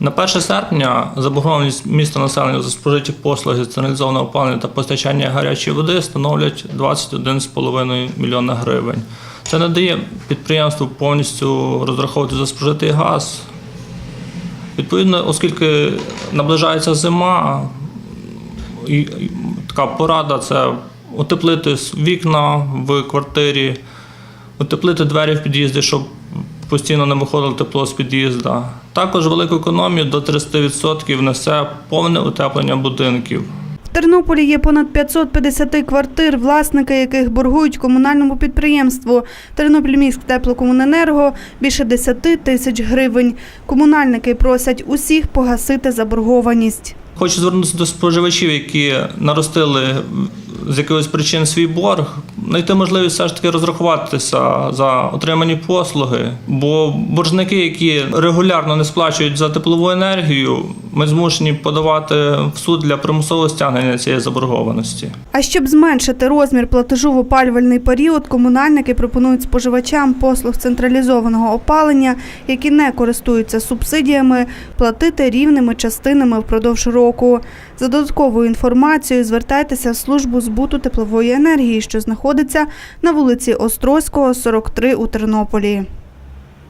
На 1 серпня заборгованість міста населення за спожиті послуги централізованого опалення та постачання гарячої води становлять 21,5 мільйона гривень. Це не дає підприємству повністю розраховувати за спожитий газ. Відповідно, оскільки наближається зима, і така порада це утеплити вікна в квартирі, утеплити двері в під'їзді, щоб постійно не виходило тепло з під'їзда. Також велику економію до 30% несе повне утеплення будинків. В Тернополі є понад 550 квартир, власники яких боргують комунальному підприємству Тернопільміськ теплокомуненерго більше 10 тисяч гривень. Комунальники просять усіх погасити заборгованість. Хочу звернутися до споживачів, які наростили з якихось причин свій борг, знайти можливість все ж таки розрахуватися за отримані послуги. Бо боржники, які регулярно не сплачують за теплову енергію, ми змушені подавати в суд для примусового стягнення цієї заборгованості. А щоб зменшити розмір платежу в опалювальний період, комунальники пропонують споживачам послуг централізованого опалення, які не користуються субсидіями, платити рівними частинами впродовж року. За додатковою інформацією звертайтеся в службу збуту теплової енергії, що знаходиться на вулиці Острозького, 43 у Тернополі.